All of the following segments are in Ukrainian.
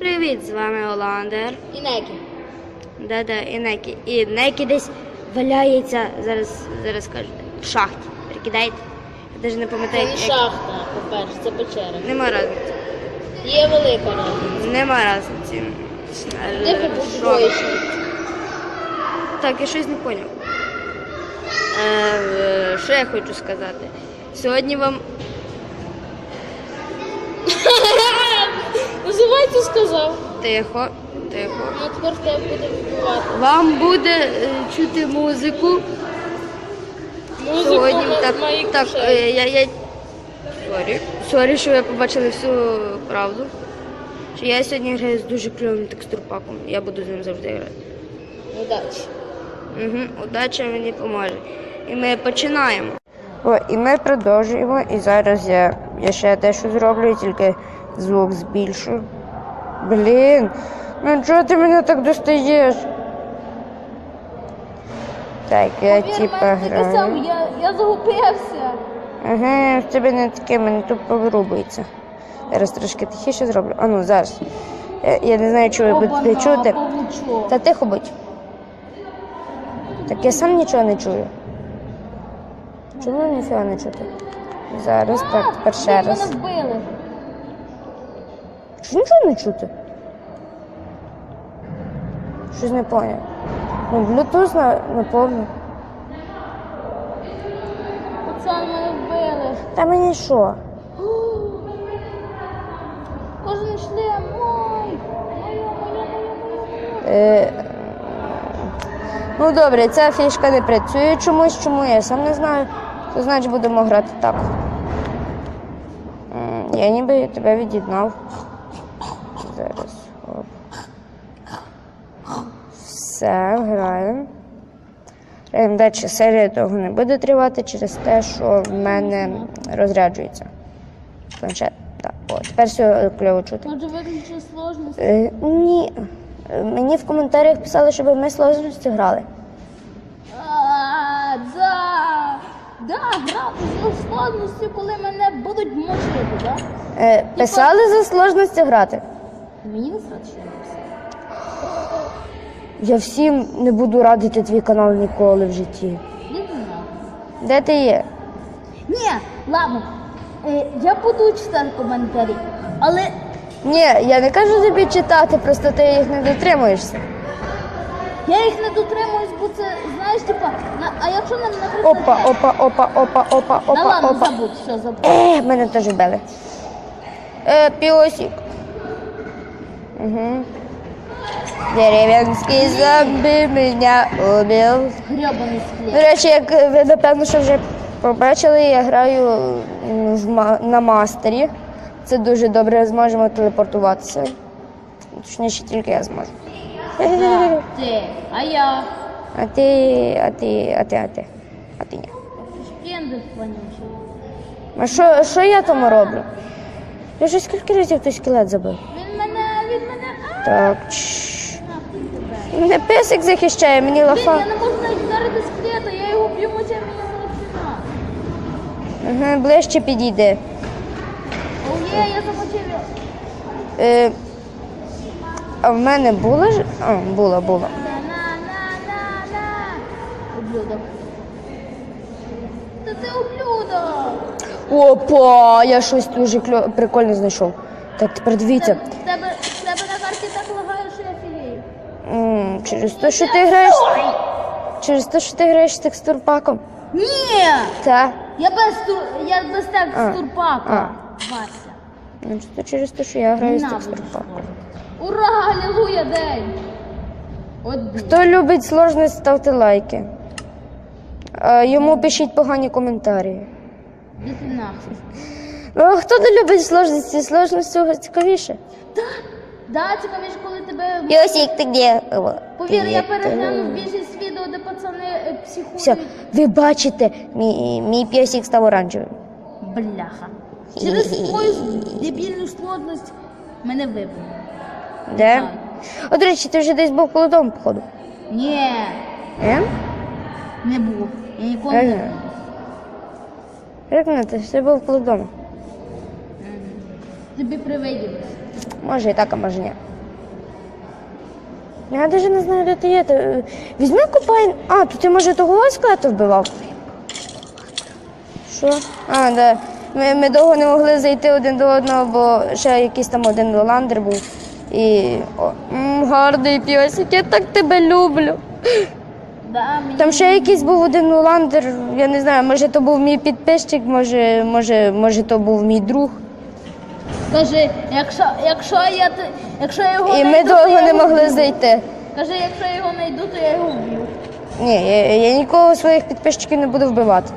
Привіт, з вами Оландер. І некі. Да-да, і Некі. І Некі десь валяється, зараз, зараз кажете, в шахті. Прикидаєте? Я навіть не Це пам'ятаю, не як. шахта, по-перше, це печера. Нема разниці. Є велика разниця. Нема разниці. Де Е, ти що? Так, я щось не поняв. Е, що я хочу сказати? Сьогодні вам Називай ти сказав. тихо, тихо. Ну тепер тебе буде відбувати. Вам буде е, чути музику. Музику Сьогодні на так, моїх так е, я, я... Сорі. Сорі, що ви побачили всю правду. Що я сьогодні граю з дуже кльовим текстурпаком. Я буду з ним завжди грати. Удачі. Угу, удача мені поможе. І ми починаємо. О, і ми продовжуємо. І зараз я, я ще дещо зроблю, тільки звук збільшу. Блін, ну чого ти мене так достаєш? Так, я типа граю. я, я загубився. Ага, в тебе не таке, мене тупо вирубується. Зараз трошки тихіше зроблю. А ну, зараз. Я, я не знаю, чи ви будете чути. Та тихо будь. Так я сам нічого не чую. Чому ніфіга не чути? Зараз, так, тепер ще раз. вбили. Чи нічого не чути? Щось не поняв. Ну, Bluetooth на, на повну. Пацан вбили. Та мені що? Кожен шлем. Ой. Е, ну добре, ця фішка не працює чомусь, чому я сам не знаю. То значить будемо грати так. Я ніби тебе від'єднав. Зараз. Оп. Все, граємо. Граємо далі. Серія довго не буде тривати через те, що в мене розряджується. Планшет. Так, о, тепер все кльово чути. Може виключити сложність. Е, ні. Е, Мені в коментарях писали, щоб ми сложності грали. А, да. Да, грати за складністю, коли мене будуть мочити, да? Е, писали за сложності грати. Мені не написала. Я всім не буду радити твій канал ніколи в житті. Де ти є? Ні, ладно. Е, я буду читати коментарі, але Ні, я не кажу тобі читати, просто ти їх не дотримуєшся. я їх не дотримуюсь, бо це, знаєш, типа, на, а якщо нам наприклад... Опа, опа, опа, опа, опа, Да опа, ладно, опа. забудь, все, забудь. Е, мене теж били. Е, піосик. Угу. Дерев'янський зомбі мене убив. Гребаний До склеп. речі, як ви напевно що вже побачили, я граю в на мастері. Це дуже добре, зможемо телепортуватися. Точніше, тільки я зможу. Да, ти, а я. А ти, а ти, а ти, а ти, а ти ні. А що, що я тому роблю? Я вже скільки разів той скелет забив? Він мене, він мене, Так. Мене песик захищає, мені лафа. я не можу навіть вдарити скелета, я його б'ю мені залишина. Ага, ближче підійди. Оє, я замочив. Е, а в мене була ж. А, була, була. Ублюдок. Та ти ублюдок. Опа, я щось дуже кльо... прикольне знайшов. Так, тепер дивіться. Тебе, тебе на карті так лагає, що я фігію. М, через те, що ти граєш. Через те, що ти граєш з текстурпаком. Ні! Та. Я без тур, я без текстурпака. Вася. Ну, це через те, що я граю з текстурпаком. Ура, алілуя, день! Блін. Хто любить сложність, ставте лайки. А йому пишіть погані коментарі. Іди нахуй. Ну, а хто не любить сложності? Сложність цього цікавіше. Да, цікавіше, коли тебе... Йосик, ти де? Повір, я переглянув більшість відео, де пацани е, психують. Все, ви бачите, мій, мій став оранжевим. Бляха. Через твою дебільну складність мене вибили. Де? О, до речі, ти вже десь був коло дому, походу. Ні, Е? не був. Я ніколи не Ага. був. Як не, ти ж був коло дому. Тобі привиділось. Може і так, а може ні. Я навіть не знаю, де ти є. Ти, е, Візьми купай. А, то ти може того скелета вбивав? Що? А, да. Ми, ми довго не могли зайти один до одного, бо ще якийсь там один Ландер був. І. О, м, гарний пісик, я так тебе люблю. Да, мені... Там ще якийсь був один Ландер, я не знаю, може то був мій підписчик, може, може, може то був мій друг. Кажи, якщо, якщо я якщо я його І ми знайду, довго не могли вб'ю. зайти. Кажи, якщо я його знайду, то я його вб'ю. Ні, я, я нікого своїх підписчиків не буду вбивати.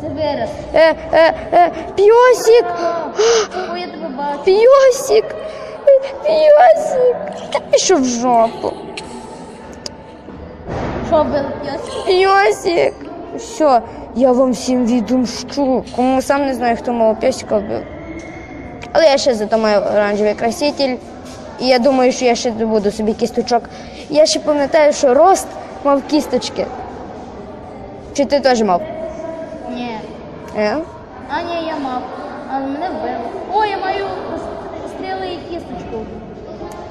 Це вираз. Е, е, е, пьосик! О, я тебе бачу. Пьосик! Пьосик! Та пішов в жопу. Що бив п'ясик? Пьосик! Все, я вам всім відомщу. Кому сам не знаю, хто мого пьосика вбив. Але я ще зато маю оранжевий краситель. І я думаю, що я ще добуду собі кісточок. Я ще пам'ятаю, що рост мав кісточки. Чи ти теж мав? Ні. Е? А, ні, я мав. Але мене вбили. О, я маю стріли і кісточку.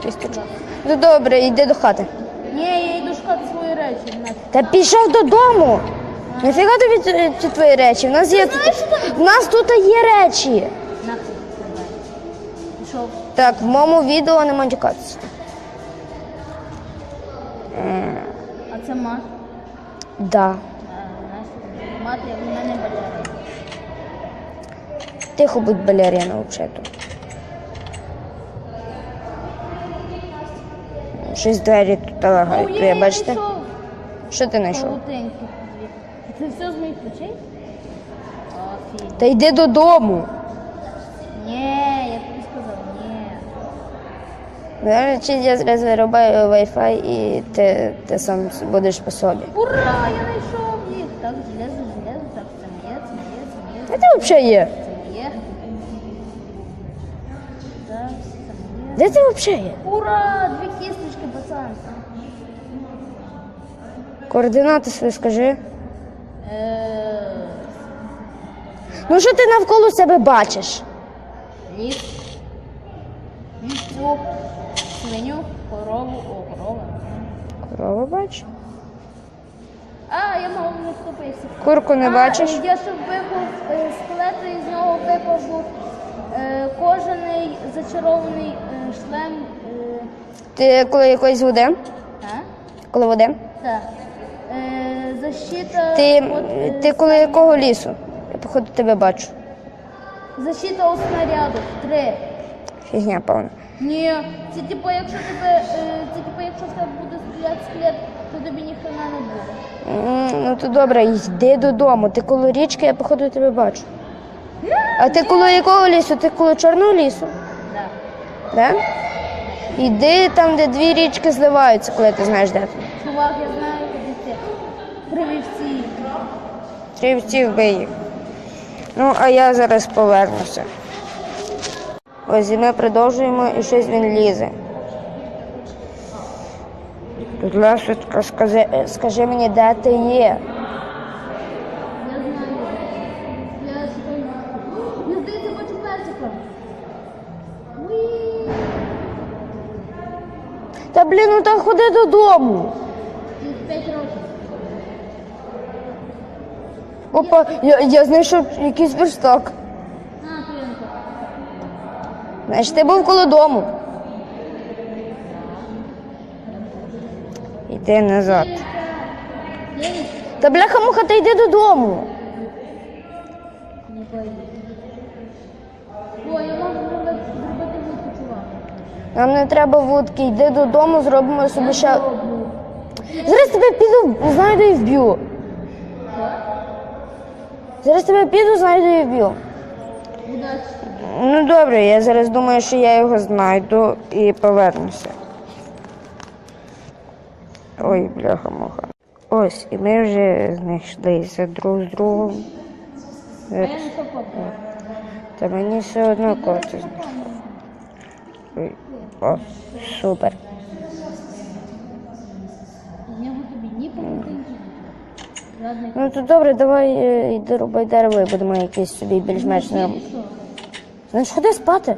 Кісточок. Ну добре, йди до хати. Ні, я йду шукати свої речі. Та пішов додому. Нафіга тобі ці- твої речі? В нас є в нас тут є речі. Пішов. Так, в моєму відео не матюкатися. А це мат. Да. Мат, в мене балерина. Тихо будь балерина взагалі. Щось двері тут лагають. Бачите? Що ти знайшов? Це все з моїх ключей? Та йди додому. Значить, я зараз вирубаю Wi-Fi і ти, ти сам будеш по собі. Ура, я знайшов їх. Так, железо, железо, так, це моє, це моє, це моє. Де ти взагалі є? Це моє. Так, це моє. Де ти взагалі є? Ура! Дві кісточки, пацан. Координати свої скажи. Е, Ну що ти навколо себе бачиш? Ліс. Вівцю. Свиню, корову, о, корова. Корову бачу. А, я мало не втопився. Курку не А, бачиш? Я ще випав е, скелет і з нього випав був е, кожаний зачарований е, шлем. Е, Ти коли якоїсь води? а? Коли води? Так. Е, защита. Ти, от, е, ти коли якого лісу? Я походу тебе бачу. Защита у снаряду. Три. Фігня повна. Ні, це типу, якщо тебе, е, це типу, якщо в тебе буде стріляти скелет, то тобі ніхрена не буде. М, Ну то добре, йди додому. Ти коло річки, я походу тебе бачу. А ти коло якого лісу? Ти коло чорного лісу? Да. Да? Іди там, де дві річки зливаються, коли ти знаєш, де ти. Чувак, я знаю, куди ти. Привівці. Стрівці вбий їх. Ну, а я зараз повернуся. Ось і ми продовжуємо і щось він лізе. Будь ласка, скажи, скажи мені, де ти є? Я знаю. Я стою. Я здається, бачу персика. Уі. Та блін, ну так ходи додому. Через 5 років. Опа, я, я знайшов якийсь верстак. Значить, ти був коло дому. Йди назад. Та бляха-муха, ти йди додому. Нам не треба вудки, йди додому, зробимо собі ще. Зараз тебе піду, знайду і вб'ю. Зараз тебе піду, знайду і вб'ю. Ну добре, я зараз думаю, що я його знайду і повернуся. Ой, бляха-муха. Ось, і ми вже знайшлися друг з другом. Попав. Та мені все одно кого ти. Ой, О, супер. Ну то добре, давай е, йди рубай дерево і будемо якийсь собі більш-менш Що? Знаєш, ходи спати.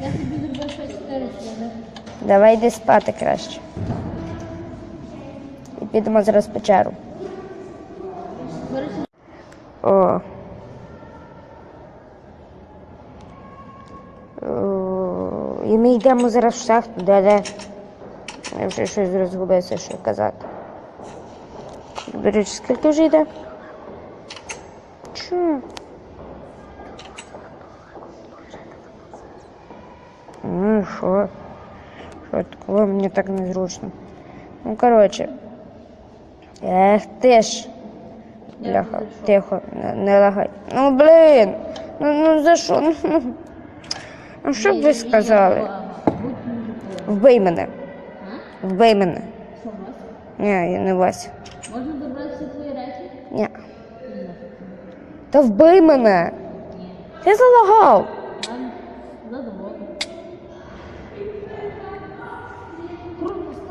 Я тобі ще 4 слони. Давай йди спати краще. І підемо зараз в печеру. О. О, І ми йдемо зараз в шахту, де де. Я вже щось розгубився, що казати. До речі, скільки вже йде? Чому? Ну що? Що такого мені так незручно. Ну, коротше. Ех ти ж. Бляха, тихо, не, не лагай. Ну блін. Ну, ну за що? Ну, ну. ну що б ви сказали? Вбий мене. Вбий мене. Ні, я не Вася. Можна забрати всі твої речі? Ні. Та вбий мене. Ти залагав.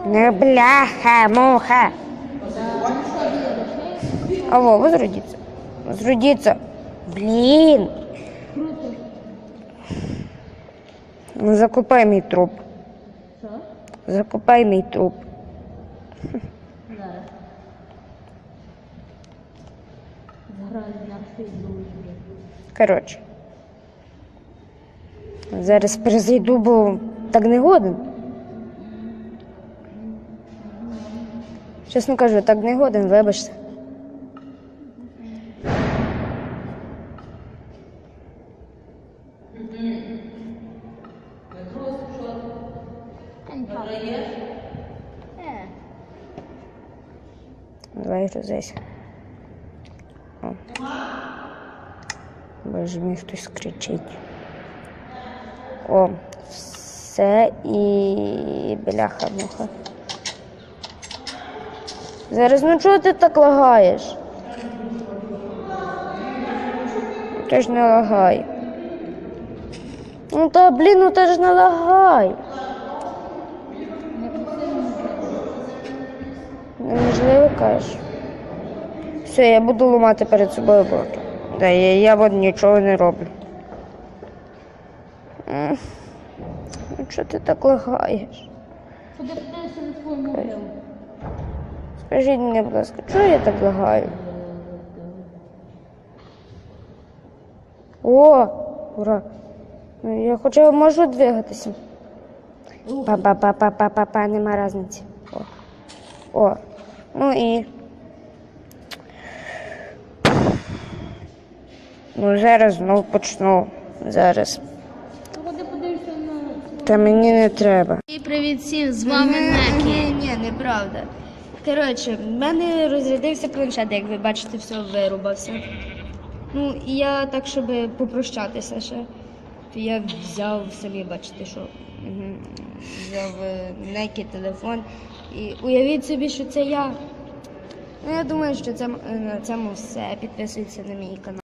Не бляха, муха. Алло, возродіться. Возродіться. Блін. Ну закопай мій труп. Що? Закопай мій труп. Коротше. Зараз перезайду, бо так не годен. Чесно кажу, так не годен, вибачте. Давай грузись. Боже мій хтось кричить. О, все і бляха муха. Зараз ну чого ти так лагаєш? Ти ж не лагай. Ну та блін, ну ти ж не лагай. Неможливо кажеш. Все, я буду ламати перед собою борт. Да, я, я от нічого не роблю. М. Ну чого ти так лагаєш? На. Скажіть мені, будь ласка, чого я так лагаю? О, ура! Ну, Я хоча б можу двигатися. Па-па-па-па-па-па, нема різниці. О. О. Ну і. Ну, зараз знов почну. Зараз. Та мені не треба. І привіт всім, з вами Некі. Ні, ні, неправда. Коротше, в мене розрядився планшет, як ви бачите, все вирубався. Ну, і я так, щоб попрощатися ще. То я взяв самі, бачите, що взяв е, некий телефон. І уявіть собі, що це я. Ну, я думаю, що це, на цьому все. Підписуйтесь на мій канал.